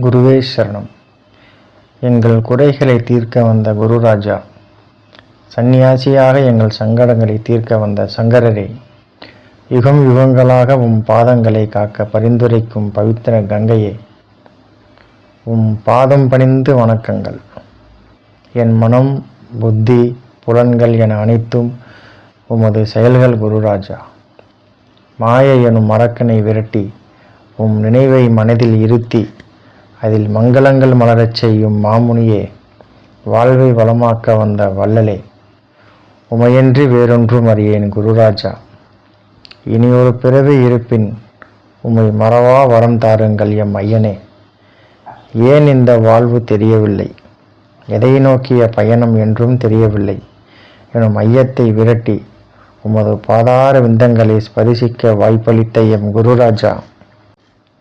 குருவே சரணம். எங்கள் குறைகளை தீர்க்க வந்த குருராஜா சந்நியாசியாக எங்கள் சங்கடங்களை தீர்க்க வந்த சங்கரரே யுகம் யுகங்களாக உம் பாதங்களை காக்க பரிந்துரைக்கும் பவித்திர கங்கையே உம் பாதம் பணிந்து வணக்கங்கள். என் மனம் புத்தி புலன்கள் என அனைத்தும் உமது செயல்கள் குருராஜா. மாயை எனும் மரக்கனை விரட்டி உம் நினைவை மனதில் இருத்தி அதில் மங்களங்கள் மலரச் செய்யும் மாமுனியே வாழ்வை வளமாக்க வந்த வள்ளலே. உமையன்றி வேறொன்றும் அறியேன் குருராஜா. இனி ஒரு பிறவி இருப்பின் உம்மை மறவா வரம் தாருங்கள் எம் ஐயனே. ஏன் இந்த வாழ்வு தெரியவில்லை? எதை நோக்கிய பயணம் என்றும் தெரியவில்லை. எனும் ஐயத்தை விரட்டி உமது பாதார விந்தங்களை ஸ்பரிசிக்க வாய்ப்பளித்த எம் குருராஜா.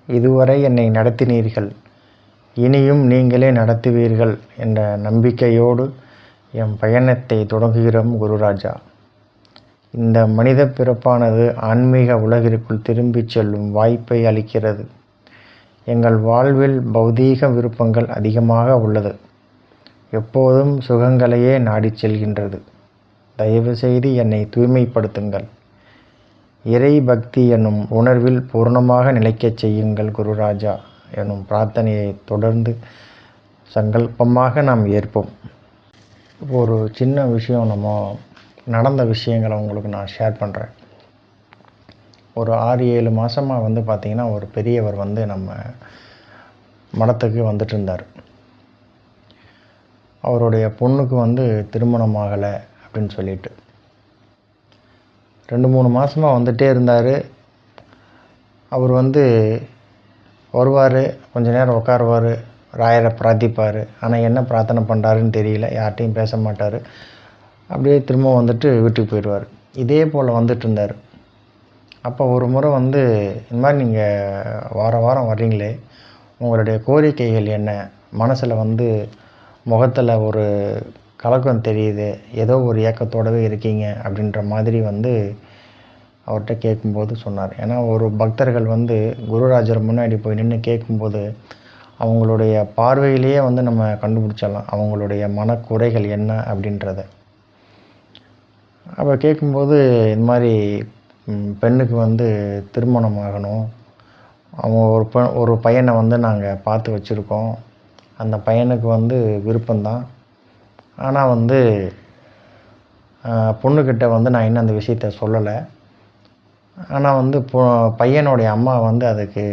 இதுவரை என்னை நடத்தினீர்கள். இனியும் நீங்களே நடத்துவீர்கள் என்ற நம்பிக்கையோடு என் பயணத்தை தொடங்குகிறோம் குருராஜா. இந்த மனித பிறப்பானது ஆன்மீக உலகிற்குள் திரும்பிச் செல்லும் வாய்ப்பை அளிக்கிறது. எங்கள் வாழ்வில் பௌதீக விருப்பங்கள் அதிகமாக உள்ளது. எப்போதும் சுகங்களையே நாடிச் செல்கின்றது. தயவுசெய்து என்னை தூய்மைப்படுத்துங்கள். இறை பக்தி என்னும் உணர்வில் பூர்ணமாக நிலைக்கச் செய்யுங்கள் குருராஜா. எனும் பிரார்த்தனையை தொடர்ந்து சங்கல்பமாக நாம் ஏற்போம். ஒரு சின்ன விஷயம் நம்ம நடந்த விஷயங்களை உங்களுக்கு நான் ஷேர் பண்ணுறேன் ஒரு ஆறு ஏழு மாதமாக வந்து பார்த்திங்கன்னா ஒரு பெரியவர் வந்து நம்ம மடத்துக்கு வந்துட்டு இருந்தார். அவருடைய பொண்ணுக்கு வந்து திருமணம் ஆகலை அப்படின்னு சொல்லிட்டு. ரெண்டு மூணு மாதமாக வந்துகிட்டே இருந்தார். அவர் வந்து வருவார் கொஞ்ச நேரம் உட்காருவார் ராயரை பிரார்த்திப்பார். ஆனால் என்ன பிரார்த்தனை பண்ணுறாருன்னு தெரியல. யார்கிட்டையும் பேச மாட்டார். அப்படியே திரும்ப வந்துட்டு வீட்டுக்கு போயிடுவார். இதே போல் வந்துட்டு இருந்தார். அப்போ ஒரு முறை வந்து இந்த மாதிரி நீங்கள் வார வாரம் வர்றீங்களே உங்களுடைய கோரிக்கைகள் என்ன? மனசில் வந்து முகத்தில் ஒரு கலக்கம் தெரியுது. ஏதோ ஒரு ஏக்கத்தோடவே இருக்கீங்க அப்படின்ற மாதிரி வந்து அவர்கிட்ட கேட்கும்போது சொன்னார். ஏன்னா ஒரு பக்தர்கள் வந்து குருராஜர் முன்னாடி போய் நின்று கேட்கும்போது அவங்களுடைய பார்வையிலேயே வந்து நம்ம கண்டுபிடிச்சிடலாம். அவங்களுடைய மனக்குறைகள் என்ன அப்படின்றத. அப்போ கேட்கும்போது இந்த மாதிரி பெண்ணுக்கு வந்து திருமணம் ஆகணும். அவங்க ஒரு பெ ஒரு பையனை வந்து நாங்கள் பார்த்து வச்சுருக்கோம். அந்த பையனுக்கு வந்து விருப்பம்தான். ஆனால் வந்து பொண்ணுக்கிட்ட வந்து நான் இன்னும் அந்த விஷயத்த சொல்லலை. ஆனால் வந்து பொ பையனுடைய அம்மா வந்து அதுக்கு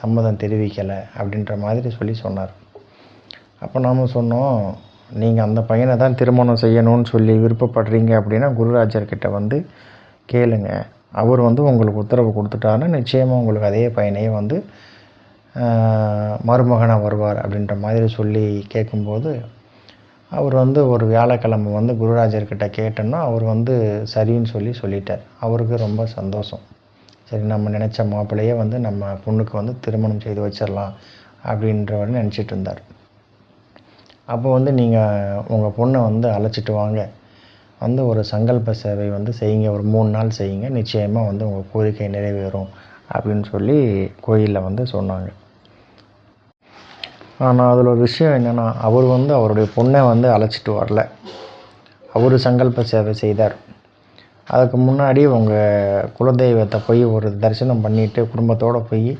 சம்மதம் தெரிவிக்கலை அப்படின்ற மாதிரி சொல்லி சொன்னார். அப்போ நாம் சொன்னோம் நீங்கள் அந்த பையனை தான் திருமணம் செய்யணும்னு சொல்லி விருப்பப்படுறீங்க அப்படின்னா குருராஜர்கிட்ட வந்து கேளுங்க. அவர் வந்து உங்களுக்கு உத்தரவு கொடுத்துட்டாருன்னா நிச்சயமாக உங்களுக்கு அதே பையனையே வந்து மருமகனாக வருவார் அப்படின்ற மாதிரி சொல்லி கேட்கும்போது அவர் வந்து ஒரு வியாழக்கிழமை வந்து குருராஜர்கிட்ட கேட்டோன்னா அவர் வந்து சரின்னு சொல்லி சொல்லிட்டார். அவருக்கு ரொம்ப சந்தோஷம். சரி நம்ம நினச்ச மாப்பிள்ளையே வந்து நம்ம பொண்ணுக்கு வந்து திருமணம் செய்து வச்சிடலாம் அப்படின்றவர் நினச்சிட்டு இருந்தார். அப்போ வந்து நீங்கள் உங்கள் பொண்ணை வந்து அழைச்சிட்டு வாங்க. வந்து ஒரு சங்கல்ப சேவை வந்து செய்யுங்க. ஒரு மூணு நாள் செய்யுங்க. நிச்சயமாக வந்து உங்கள் கோரிக்கை நிறைவேறும் அப்படின்னு சொல்லி கோயிலில் வந்து சொன்னாங்க. ஆனால் அதில் ஒரு விஷயம் என்னென்னா அவர் வந்து அவருடைய பொண்ணை வந்து அழைச்சிட்டு வரல. அவர் சங்கல்ப சேவை செய்தார். அதுக்கு முன்னாடி உங்கள் குலதெய்வத்தை போய் ஒரு தரிசனம் பண்ணிவிட்டு குடும்பத்தோடு போய்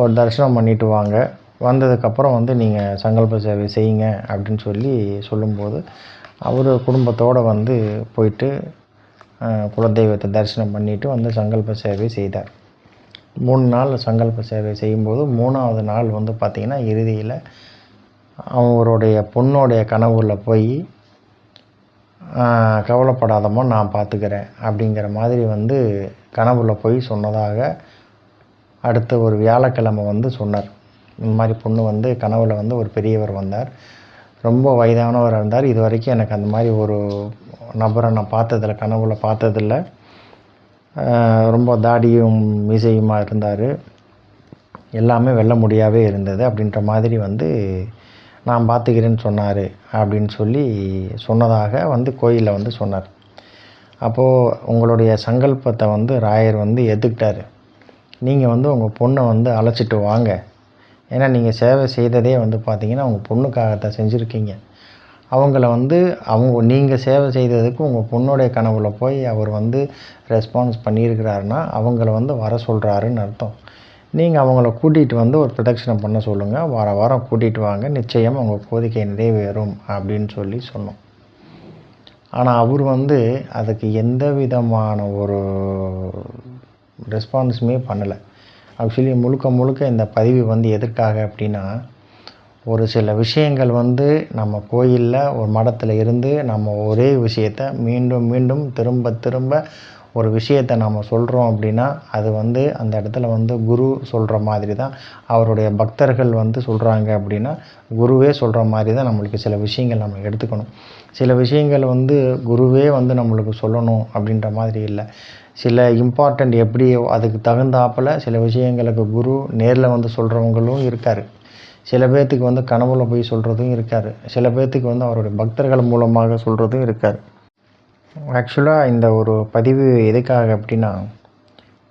ஒரு தரிசனம் பண்ணிவிட்டு வாங்க. வந்ததுக்கப்புறம் வந்து நீங்கள் சங்கல்ப சேவை செய்யுங்க அப்படின்னு சொல்லி சொல்லும்போது அவர் குடும்பத்தோடு வந்து போயிட்டு குலதெய்வத்தை தரிசனம் பண்ணிவிட்டு வந்து சங்கல்ப சேவை செய்தார். மூணு நாள் சங்கல்ப சேவை செய்யும்போது மூணாவது நாள் வந்து பார்த்திங்கன்னா இறுதியில் அவருடைய பொண்ணுடைய கனவுல போய் கவலைப்படாதமோ நான் பார்த்துக்கிறேன் அப்படிங்கிற மாதிரி வந்து கனவுல போய் சொன்னதாக அடுத்த ஒரு வியாழக்கிழமை வந்து சொன்னார். இந்த மாதிரி பொண்ணு வந்து கனவுல வந்து ஒரு பெரியவர் வந்தார். ரொம்ப வயதானவர் இருந்தார். இது வரைக்கும் எனக்கு அந்த மாதிரி ஒரு நபரை நான் பார்த்ததில்ல கனவுல பார்த்ததில்ல. ரொம்ப தாடியும் மீசையுமாக இருந்தார். எல்லாமே வெல்ல முடியாவே இருந்தது. அப்படின்ற மாதிரி வந்து நான் பார்த்துக்கிறேன்னு சொன்னார் அப்படின்னு சொல்லி சொன்னதாக வந்து கோயிலில் வந்து சொன்னார். அப்போது உங்களுடைய சங்கல்பத்தை வந்து ராயர் வந்து எதுக்கிட்டார் நீங்கள் வந்து உங்கள் பொண்ணை வந்து அழைச்சிட்டு வாங்க. ஏன்னா நீங்கள் சேவை செய்ததே வந்து பார்த்திங்கன்னா உங்கள் பொண்ணுக்காகத்தான் செஞ்சுருக்கீங்க. அவங்கள வந்து அவங்க நீங்கள் சேவை செய்ததுக்கு உங்கள் பொண்ணுடைய கனவில் போய் அவர் வந்து ரெஸ்பான்ஸ் பண்ணியிருக்கிறாருன்னா அவங்கள வந்து வர சொல்கிறாருன்னு அர்த்தம். நீங்கள் அவங்கள கூட்டிகிட்டு வந்து ஒரு பிரதட்சணம் பண்ண சொல்லுங்கள் வார வாரம் கூட்டிகிட்டு வாங்க. நிச்சயம் அவங்க கோரிக்கை நிறைவேறும் அப்படின்னு சொல்லி சொன்னோம். ஆனால் அவர் வந்து அதுக்கு எந்த விதமான ஒரு ரெஸ்பான்ஸுமே பண்ணலை. ஆக்சுவலி முழுக்க முழுக்க இந்த பதிவு வந்து எதற்காக அப்படின்னா ஒரு சில விஷயங்கள் வந்து நம்ம கோயிலில் ஒரு மடத்தில் இருந்து நம்ம ஒரே விஷயத்த மீண்டும் மீண்டும் திரும்ப திரும்ப ஒரு விஷயத்தை நம்ம சொல்கிறோம் அப்படின்னா அது வந்து அந்த இடத்துல வந்து குரு சொல்கிற மாதிரி தான் அவருடைய பக்தர்கள் வந்து சொல்கிறாங்க அப்படின்னா குருவே சொல்கிற மாதிரி தான் நம்மளுக்கு சில விஷயங்கள் நம்ம எடுத்துக்கணும். சில விஷயங்கள் வந்து குருவே வந்து நம்மளுக்கு சொல்லணும் அப்படின்ற மாதிரி இல்லை. சில இம்பார்ட்டண்ட் எப்படி அதுக்கு தகுந்தாப்பில் சில விஷயங்களுக்கு குரு நேரில் வந்து சொல்கிறவங்களும் இருக்கார். சில பேர்த்துக்கு வந்து கனவுல போய் சொல்கிறதும் இருக்கார். சில பேர்த்துக்கு வந்து அவருடைய பக்தர்கள் மூலமாக சொல்கிறதும் இருக்கார். ஆக்சுவலாக இந்த ஒரு பதிவு எதுக்காக அப்படின்னா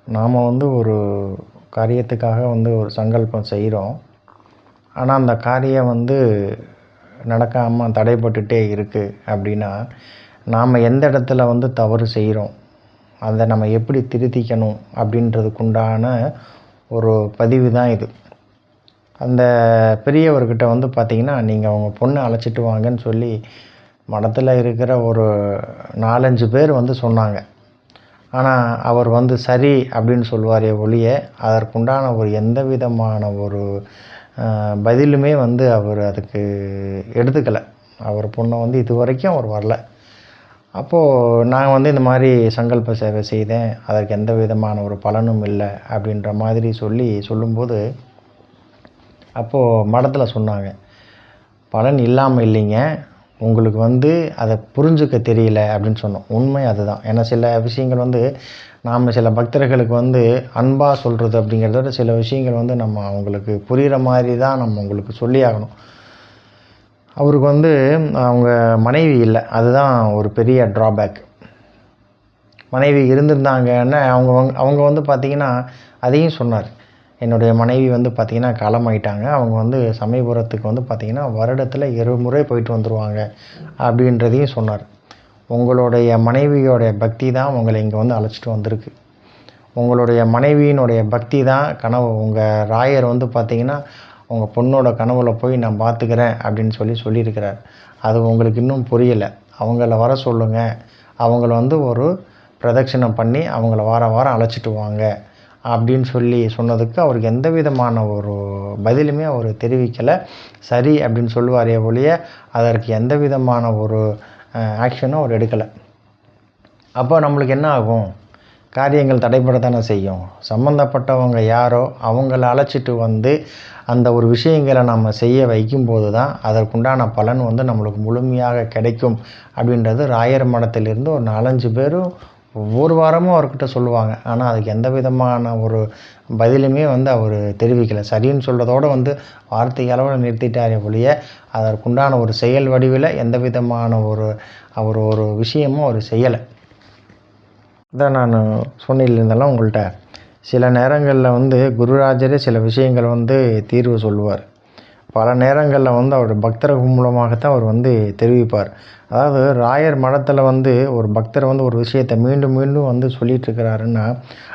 நாம் வந்து ஒரு காரியத்துக்காக வந்து ஒரு சங்கல்பம் செய்கிறோம் ஆனால் அந்த காரியம் வந்து நடக்காமல் தடைப்பட்டுட்டே இருக்குது அப்படின்னா நாம் எந்த இடத்துல வந்து தவறு செய்கிறோம் அதை நம்ம எப்படி திருத்திக்கணும் அப்படின்றதுக்குண்டான ஒரு பதிவு தான் இது. அந்த பெரியவர்கிட்ட வந்து பார்த்திங்கன்னா நீங்கள் அவங்க பொண்ணை அழைச்சிட்டு வாங்கன்னு சொல்லி மடத்தில் இருக்கிற ஒரு நாலஞ்சு பேர் வந்து சொன்னாங்க. ஆனால் அவர் வந்து சரி அப்படின்னு சொல்லுவாரே ஒழிய அதற்குண்டான ஒரு எந்த விதமான ஒரு பதிலுமே வந்து அவர் அதுக்கு எடுத்துக்கலை. அவர் பொண்ணை வந்து இது வரைக்கும் அவர் வரல. அப்போது நான் வந்து இந்த மாதிரி சங்கல்ப சேவை செய்தேன். அதற்கு எந்த விதமான ஒரு பலனும் இல்லை. அப்படின்ற மாதிரி சொல்லி சொல்லும்போது அப்போது மடத்தில் சொன்னாங்க பலன் இல்லாமல் இல்லைங்க. உங்களுக்கு வந்து அதை புரிஞ்சுக்க தெரியல அப்படின்னு சொன்னோம். உண்மை அதுதான். ஏன்னா சில விஷயங்கள் வந்து நாம் சில பக்தர்களுக்கு வந்து அன்பாக சொல்கிறது அப்படிங்கிறத விட சில விஷயங்கள் வந்து நம்ம அவங்களுக்கு புரிகிற மாதிரி தான் நம்ம உங்களுக்கு சொல்லி ஆகணும். அவருக்கு வந்து அவங்க மனைவி இல்லை. அதுதான் ஒரு பெரிய ட்ராபேக் மனைவி இருந்திருந்தாங்கன்னா அவங்க அவங்க வந்து பார்த்திங்கன்னா அதையும் சொன்னார். என்னுடைய மனைவி வந்து பார்த்திங்கன்னா காலமாயிட்டாங்க. அவங்க வந்து சமயபுரத்துக்கு வந்து பார்த்திங்கன்னா வருடத்தில் இரு முறை போயிட்டு வந்துடுவாங்க அப்படின்றதையும் சொன்னார். உங்களுடைய மனைவியோடைய பக்தி தான் உங்களை இங்கே வந்து அழைச்சிட்டு வந்திருக்கு. உங்களுடைய மனைவியினுடைய பக்தி தான் கனவு. உங்கள் ராயர் வந்து பார்த்திங்கன்னா உங்கள் பொண்ணோட கனவுல போய் நான் பார்த்துக்கிறேன் அப்படின்னு சொல்லி சொல்லியிருக்கிறார். அது உங்களுக்கு இன்னும் புரியலை. அவங்கள வர சொல்லுங்கள் அவங்கள வந்து ஒரு பிரதட்சணம் பண்ணி அவங்கள வார வாரம் அழைச்சிட்டு வாங்க. அப்படின்னு சொல்லி சொன்னதுக்கு அவருக்கு எந்த விதமான ஒரு பதிலுமே அவர் தெரிவிக்கலை. சரி அப்படின்னு சொல்லுவாரே ஒழிய அதற்கு எந்த விதமான ஒரு ஆக்ஷனும் அவர் எடுக்கலை. அப்போ நம்மளுக்கு என்ன ஆகும்? காரியங்கள் தடைபடத்தானே செய்யும். சம்மந்தப்பட்டவங்க யாரோ அவங்கள அழைச்சிட்டு வந்து அந்த ஒரு விஷயங்களை நம்ம செய்ய வைக்கும்போது தான் அதற்குண்டான பலன் வந்து நம்மளுக்கு முழுமையாக கிடைக்கும் அப்படின்றது ராயர் மடத்திலிருந்து ஒரு நாலஞ்சு பேரும் ஒவ்வொரு வாரமும் அவர்கிட்ட சொல்லுவாங்க. ஆனால் அதுக்கு எந்த விதமான ஒரு பதிலுமே வந்து அவர் தெரிவிக்கலை. சரின்னு சொல்கிறதோட வந்து வார்த்தை அளவில் நிறுத்திட்டாரே ஒழிய அதற்குண்டான ஒரு செயல் வடிவில் எந்த விதமான ஒரு அவர் ஒரு விஷயமும் அவர் செய்யலை. இதான் நான் சொன்னிருந்தெல்லாம் உங்கள்கிட்ட சில நேரங்களில் வந்து குருராஜரே சில விஷயங்கள் வந்து தீர்வு சொல்லுவார். பல நேரங்களில் வந்து அவர் பக்தர்கள் மூலமாகத்தான் அவர் வந்து தெரிவிப்பார். அதாவது ராயர் மடத்தில் வந்து ஒரு பக்தர் வந்து ஒரு விஷயத்தை மீண்டும் மீண்டும் வந்து சொல்லிகிட்ருக்கிறாருன்னா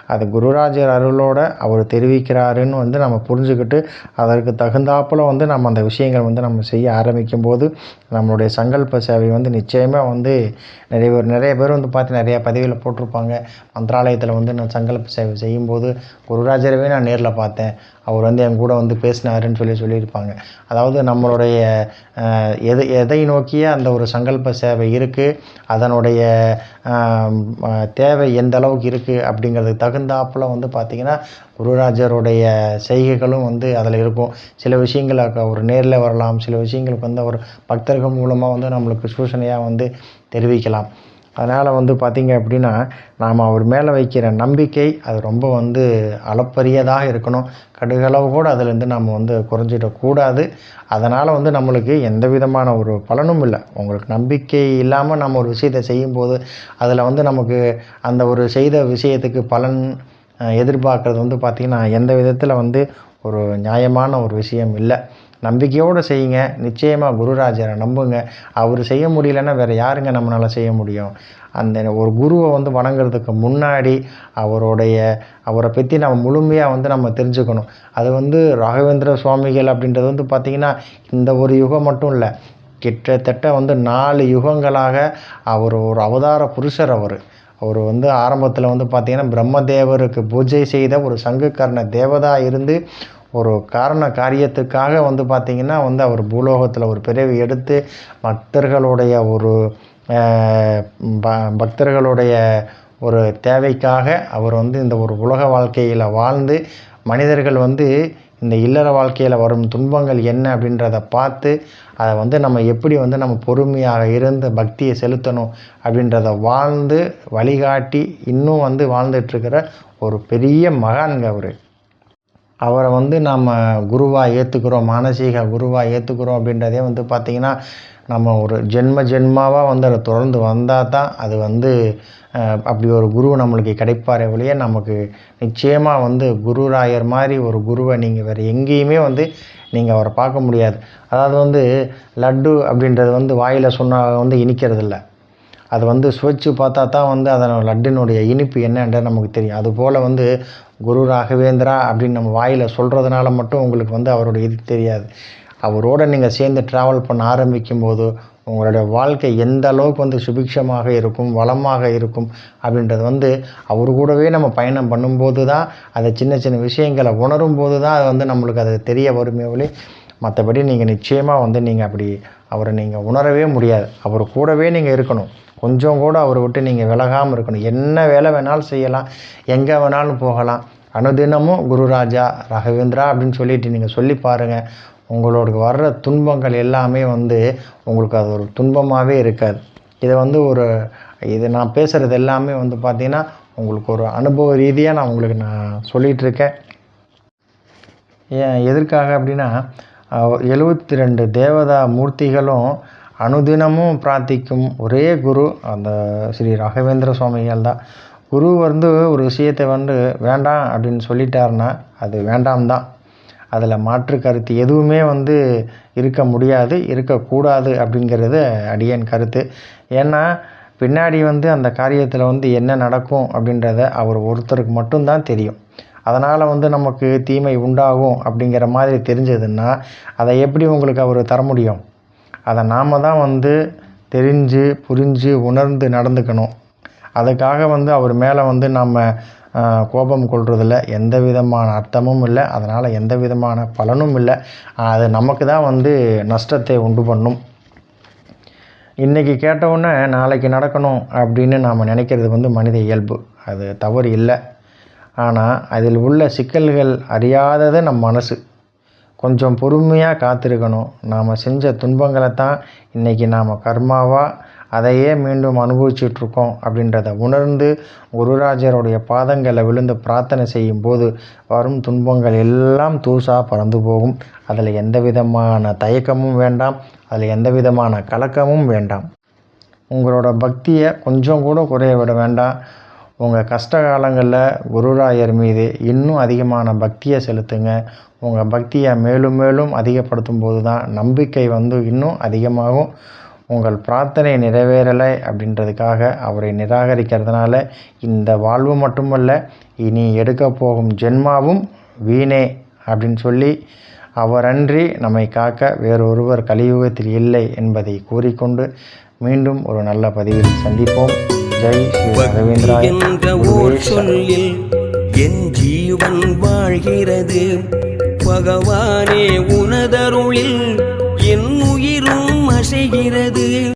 அது குருராஜர் அருளோட அவர் தெரிவிக்கிறாருன்னு வந்து நம்ம புரிஞ்சுக்கிட்டு அதற்கு தகுந்தாப்புல வந்து நம்ம அந்த விஷயங்கள் வந்து நம்ம செய்ய ஆரம்பிக்கும் போது நம்மளுடைய சங்கல்ப சேவை வந்து நிச்சயமாக வந்து நிறைய பேர் நிறைய பேர் வந்து பார்த்து நிறைய பதிவில் போட்டிருப்பாங்க. மந்திராலயத்தில் வந்து நான் சங்கல்ப சேவை செய்யும்போது குருராஜரவே நான் நேரில் பார்த்தேன். அவர் வந்து என் கூட வந்து பேசினாருன்னு சொல்லி சொல்லியிருப்பாங்க. அதாவது நம்மளுடைய எதை எதை நோக்கிய அந்த ஒரு சங்கல்ப சேவை இருக்குது அதனுடைய தேவை எந்த அளவுக்கு இருக்குது அப்படிங்கிறதுக்கு தகுந்தாப்புல வந்து பார்த்திங்கன்னா குருராஜருடைய செய்கைகளும் வந்து அதில் இருக்கும். சில விஷயங்கள் ஒரு நேரில் வரலாம். சில விஷயங்களுக்கு வந்து ஒரு பக்தர்கள் மூலமாக வந்து நம்மளுக்கு சூசனையாக வந்து தெரிவிக்கலாம். அதனால் வந்து பார்த்திங்க அப்படின்னா நாம் அவர் மேலே வைக்கிற நம்பிக்கை அது ரொம்ப வந்து அளப்பரியதாக இருக்கணும். கடுகளவு கூட அதுலேருந்து நம்ம வந்து குறைஞ்சிடக்கூடாது அதனால் வந்து நம்மளுக்கு எந்த விதமான ஒரு பலனும் இல்லை. உங்களுக்கு நம்பிக்கை இல்லாமல் நம்ம ஒரு விஷயத்தை செய்யும்போது அதில் வந்து நமக்கு அந்த ஒரு செய்த விஷயத்துக்கு பலன் எதிர்பார்க்குறது வந்து பார்த்திங்கன்னா எந்த விதத்தில் வந்து ஒரு நியாயமான ஒரு விஷயம் இல்லை. நம்பிக்கையோடு செய்யுங்க. நிச்சயமாக குருராஜரை நம்புங்க. அவர் செய்ய முடியலன்னா வேறு யாருங்க நம்மளால் செய்ய முடியும்? அந்த ஒரு குருவை வந்து வணங்குறதுக்கு முன்னாடி அவருடைய அவரை பற்றி நம்ம முழுமையாக வந்து நம்ம தெரிஞ்சுக்கணும். அது வந்து ராகவேந்திர சுவாமிகள் அப்படின்றது வந்து பார்த்திங்கன்னா இந்த ஒரு யுகம் மட்டும் இல்லை. கிட்டத்தட்ட வந்து நாலு யுகங்களாக அவர் ஒரு அவதார புருஷர் அவர். அவர் வந்து ஆரம்பத்தில் வந்து பார்த்திங்கன்னா பிரம்மதேவருக்கு பூஜை செய்த ஒரு சங்குக்கர்ண தேவதா இருந்து ஒரு காரண காரியத்துக்காக வந்து பார்த்திங்கன்னா வந்து அவர் பூலோகத்தில் ஒரு பிறவி எடுத்து பக்தர்களுடைய ஒரு ப- பக்தர்களுடைய ஒரு தேவைக்காக அவர் வந்து இந்த ஒரு உலக வாழ்க்கையில் வாழ்ந்து மனிதர்கள் வந்து இந்த இல்லற வாழ்க்கையில் வரும் துன்பங்கள் என்ன அப்படின்றத பார்த்து அதை வந்து நம்ம எப்படி வந்து நம்ம பொறுமையாக இருந்து பக்தியை செலுத்தணும் அப்படின்றத வாழ்ந்து வழிகாட்டி இன்னும் வந்து வாழ்ந்துட்டுருக்கிற ஒரு பெரிய மகான்ங்க அவர். அவரை வந்து நம்ம குருவாக ஏற்றுக்கிறோம் மானசீக குருவாக ஏற்றுக்கிறோம் அப்படின்றதே வந்து பார்த்திங்கன்னா நம்ம ஒரு ஜென்ம ஜென்மாவாக வந்து அதை தொடர்ந்து வந்தால் தான் அது வந்து அப்படி ஒரு குரு நம்மளுக்கு கிடைப்பாரே ஒழிய நமக்கு நிச்சயமாக வந்து குருராயர் மாதிரி ஒரு குருவை நீங்கள் வேறு எங்கேயுமே வந்து நீங்கள் அவரை பார்க்க முடியாது. அதாவது வந்து லட்டு அப்படின்றது வந்து வாயில் சொன்னால் வந்து இனிக்கிறதில்ல. அது வந்து சுவைச்சு பார்த்தா தான் வந்து அதன் லட்டினுடைய இனிப்பு என்னன்றது நமக்கு தெரியும். அதுபோல் வந்து குரு ராகவேந்திரா அப்படின்னு நம்ம வாயில் சொல்கிறதுனால மட்டும் உங்களுக்கு வந்து அவருடைய இது தெரியாது. அவரோட நீங்கள் சேர்ந்து ட்ராவல் பண்ண ஆரம்பிக்கும் போது உங்களுடைய வாழ்க்கை எந்த அளவுக்கு வந்து சுபிக்ஷமாக இருக்கும் வளமாக இருக்கும் அப்படின்றது வந்து அவர் கூடவே நம்ம பயணம் பண்ணும்போது தான் அதை சின்ன சின்ன விஷயங்களை உணரும் போது தான் அது வந்து நம்மளுக்கு அது தெரிய வருமே ஒளி மற்றபடி நீங்கள் நிச்சயமாக வந்து நீங்கள் அப்படி அவரை நீங்கள் உணரவே முடியாது. அவர் கூடவே நீங்கள் இருக்கணும். கொஞ்சம் கூட அவரை விட்டு நீங்கள் விலகாமல் இருக்கணும். என்ன வேலை வேணாலும் செய்யலாம். எங்கே வேணாலும் போகலாம். அனுதினமும் குருராஜா ராகவேந்திரா அப்படின்னு சொல்லிட்டு நீங்கள் சொல்லி பாருங்கள் உங்களோட வர்ற துன்பங்கள் எல்லாமே வந்து உங்களுக்கு அது ஒரு துன்பமாகவே இருக்காது. இதை வந்து ஒரு இது நான் பேசுகிறது எல்லாமே வந்து பார்த்திங்கன்னா உங்களுக்கு ஒரு அனுபவ ரீதியாக நான் உங்களுக்கு நான் சொல்லிகிட்டு இருக்கேன் ஏன் எதற்காக அப்படின்னா எழுபத்தி ரெண்டு தேவதா மூர்த்திகளும் அனுதினமும் பிரார்த்திக்கும் ஒரே குரு அந்த ஸ்ரீ ராகவேந்திர சுவாமிகள் தான். குரு வந்து ஒரு விஷயத்தை வந்து வேண்டாம் அப்படின்னு சொல்லிட்டாருன்னா அது வேண்டாம் தான் அதில் மாற்று கருத்து எதுவுமே வந்து இருக்க முடியாது இருக்கக்கூடாது அப்படிங்கிறது அடியேன் கருத்து. ஏன்னா பின்னாடி வந்து அந்த காரியத்தில் வந்து என்ன நடக்கும் அப்படின்றத அவர் ஒருத்தருக்கு மட்டும்தான் தெரியும். அதனால் வந்து நமக்கு தீமை உண்டாகும் அப்படிங்கிற மாதிரி தெரிஞ்சதுன்னா அதை எப்படி உங்களுக்கு அவர் தர முடியும்? அதை நாம் தான் வந்து தெரிஞ்சு புரிஞ்சு உணர்ந்து நடந்துக்கணும். அதுக்காக வந்து அவர் மேலே வந்து நம்ம கோபம் கொள்றதுல எந்த விதமான அர்த்தமும் இல்லை. அதனால் எந்த விதமான பலனும் இல்லை. அது நமக்கு தான் வந்து நஷ்டத்தை உண்டு பண்ணும். இன்றைக்கி கேட்டவுடனே நாளைக்கு நடக்கணும் அப்படின்னு நாம் நினைக்கிறது வந்து மனித இயல்பு. அது தவறு இல்லை. ஆனால் அதில் உள்ள சிக்கல்கள் அறியாதது நம் மனசு. கொஞ்சம் பொறுமையாக காத்திருக்கணும். நாம் செஞ்ச துன்பங்களை தான் இன்றைக்கி நாம் கர்மாவாக அதையே மீண்டும் அனுபவிச்சுட்ருக்கோம் அப்படின்றத உணர்ந்து குருராஜருடைய பாதங்களை விழுந்து பிரார்த்தனை செய்யும் போது வரும் துன்பங்கள் எல்லாம் தூசாக பறந்து போகும். அதில் எந்த விதமான தயக்கமும் வேண்டாம். அதில் எந்த விதமான கலக்கமும் வேண்டாம். உங்களோட பக்தியை கொஞ்சம் கூட குறைய விட வேண்டாம். உங்கள் கஷ்ட காலங்களில் குருராயர் மீது இன்னும் அதிகமான பக்தியை செலுத்துங்க. உங்கள் பக்தியை மேலும் மேலும் அதிகப்படுத்தும் போது தான் நம்பிக்கை வந்து இன்னும் அதிகமாகும். உங்கள் பிரார்த்தனை நிறைவேறலை அப்படின்றதுக்காக அவரை நிராகரிக்கிறதுனால இந்த வாழ்வு மட்டுமல்ல இனி எடுக்க போகும் ஜென்மாவும் வீணே அப்படின்னு சொல்லி அவரன்றி நம்மை காக்க வேறொருவர் கலியுகத்தில் இல்லை என்பதை கூறிக்கொண்டு மீண்டும் ஒரு நல்ல பதிவில் சந்திப்போம். ஜெய் ஸ்ரீ ரவீந்திராய என்ற ஓர் சொல்லில் என் ஜீவன் வாழ்கிறது. பகவானே உனதருளில் என்